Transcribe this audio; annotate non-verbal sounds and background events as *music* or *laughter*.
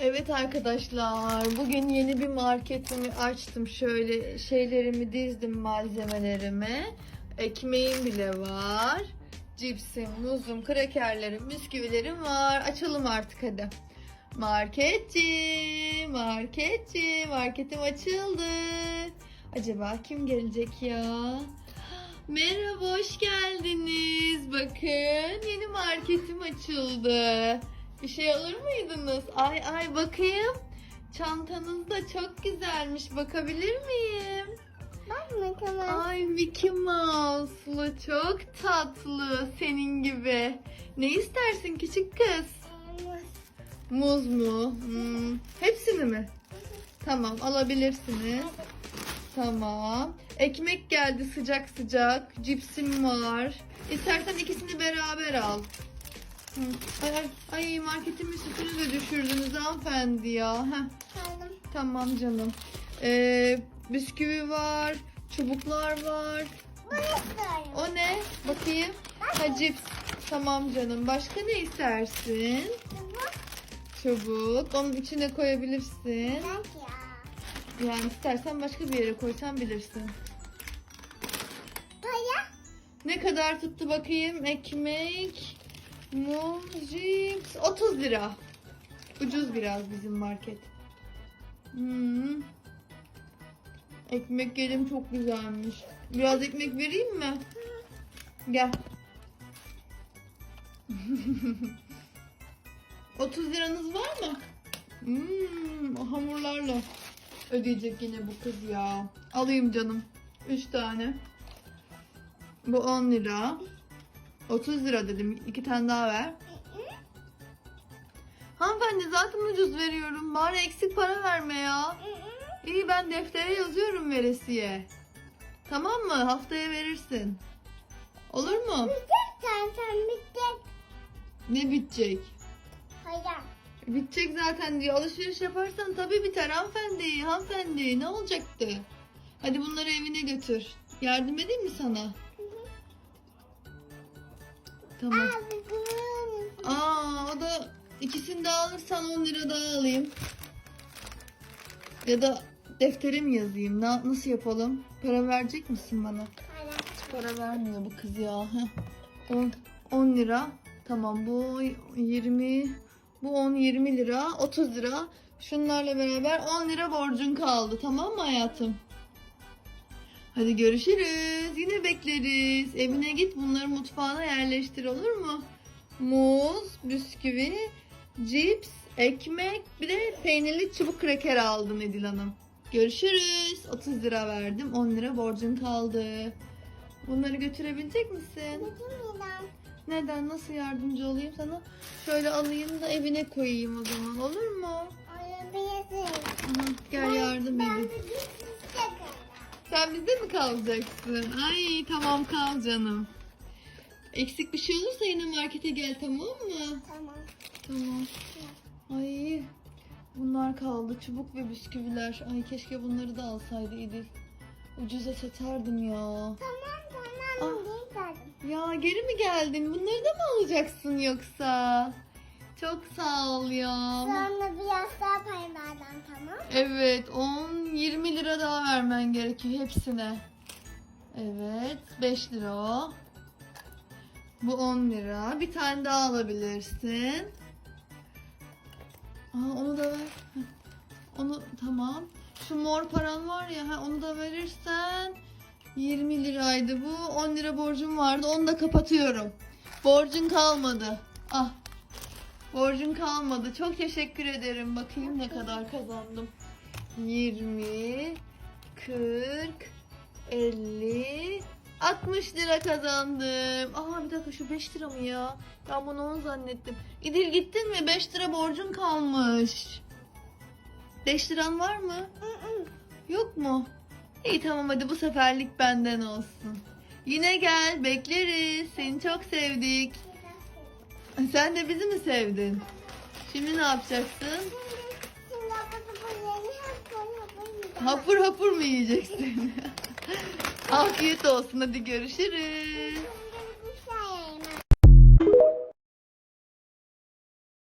Evet arkadaşlar, bugün yeni bir marketimi açtım. Şöyle şeylerimi dizdim, malzemelerimi. Ekmeğim bile var. Cipsim, muzum, krakerlerim, bisküvilerim var. Açalım artık hadi. Marketçi, marketçi, marketim açıldı. Acaba kim gelecek ya? Merhaba, hoş geldiniz. Bakın, yeni marketim açıldı. Bir şey alır mıydınız? Ay ay bakayım. Çantanız da çok güzelmiş. Bakabilir miyim? Bak mı tamam. Ay Mickey Mouse'lu çok tatlı senin gibi. Ne istersin küçük kız? Muz mu? Hmm. Hepsini mi? Tamam alabilirsiniz. Tamam. Ekmek geldi sıcak sıcak. Cipsim var. İstersen ikisini beraber al. Hı. Ay, ay, ay marketimin sütünü de düşürdünüz hanımefendi ya. Heh. Aldım. Tamam canım. Ee, bisküvi var. Çubuklar var. Bunu istiyorum. O ne? Bakayım. Ha cips. Tamam canım. Başka ne istersin? Bu Çubuk. Onun içine koyabilirsin. bak ya. Yani istersen başka bir yere koysan bilirsin. Paya. Ne kadar tuttu bakayım? Ekmek, muz, cips. 30 lira. Ucuz biraz bizim market. Hmm. Ekmek yedim çok güzelmiş. Biraz ekmek vereyim mi? Gel. *laughs* 30 liranız var mı? Hmm, hamurlarla ödeyecek yine bu kız ya. Alayım canım. 3 tane. Bu 10 lira. 30 lira dedim. İki tane daha ver. Hanımefendi zaten ucuz veriyorum. Bari eksik para verme ya. İyi ben deftere yazıyorum veresiye. Tamam mı? Haftaya verirsin. Olur mu? Bitecek sen bitecek. Ne bitecek? Hayır. Bitecek zaten diyor. Alışveriş yaparsan tabii biter hanımefendi. Hanımefendi ne olacaktı? Hadi bunları evine götür. Yardım edeyim mi sana? Tamam. Aa o da ikisini de alırsan 10 lira daha alayım. Ya da deftere mi yazayım? Na- nasıl yapalım? Para verecek misin bana? Hiç para vermiyor bu kız ya. Heh. 10, 10 lira. Tamam bu 20 bu 10 20 lira 30 lira. Şunlarla beraber 10 lira borcun kaldı. Tamam mı hayatım? Hadi görüşürüz. Yine bekleriz. Evine git bunları mutfağına yerleştir olur mu? Muz, bisküvi, cips, ekmek bir de peynirli çubuk kraker aldım Edil Hanım. Görüşürüz. 30 lira verdim. 10 lira borcun kaldı. Bunları götürebilecek misin? Neden? Nasıl yardımcı olayım sana? Şöyle alayım da evine koyayım o zaman. Olur mu? Olabilirsin. Hı, Gel yardım edin. Sen bizde mi kalacaksın? Ay tamam kal canım. Eksik bir şey olursa yine markete gel tamam mı? Tamam. Tamam. Ay bunlar kaldı. Çubuk ve bisküviler. Ay keşke bunları da alsaydı İdil. Ucuza satardım ya. Tamam Ah. tamam. Zaten. Ya geri mi geldin? Bunları da mı alacaksın yoksa? Çok sağ ol ya. Sonra biraz daha paylardan tamam. Evet 10-20 lira daha vermen gerekiyor hepsine. Evet 5 lira o. Bu 10 lira. Bir tane daha alabilirsin. Aa, onu da ver. Heh. Onu tamam. Şu mor paran var ya ha, onu da verirsen 20 liraydı bu. 10 lira borcum vardı. Onu da kapatıyorum. Borcun kalmadı. Ah. Borcun kalmadı. Çok teşekkür ederim. Bakayım ne kadar kazandım. 20 40 50 60 lira kazandım. Aa bir dakika şu 5 lira mı ya? Ben bunu 10 zannettim. İdil gittin mi? 5 lira borcun kalmış. 5 liran var mı? Yok mu? İyi tamam hadi bu seferlik benden olsun. Yine gel bekleriz. Seni çok sevdik. Sen de bizi mi sevdin? Şimdi ne yapacaksın? Hapur hapur mu yiyeceksin? *laughs* Afiyet olsun hadi görüşürüz.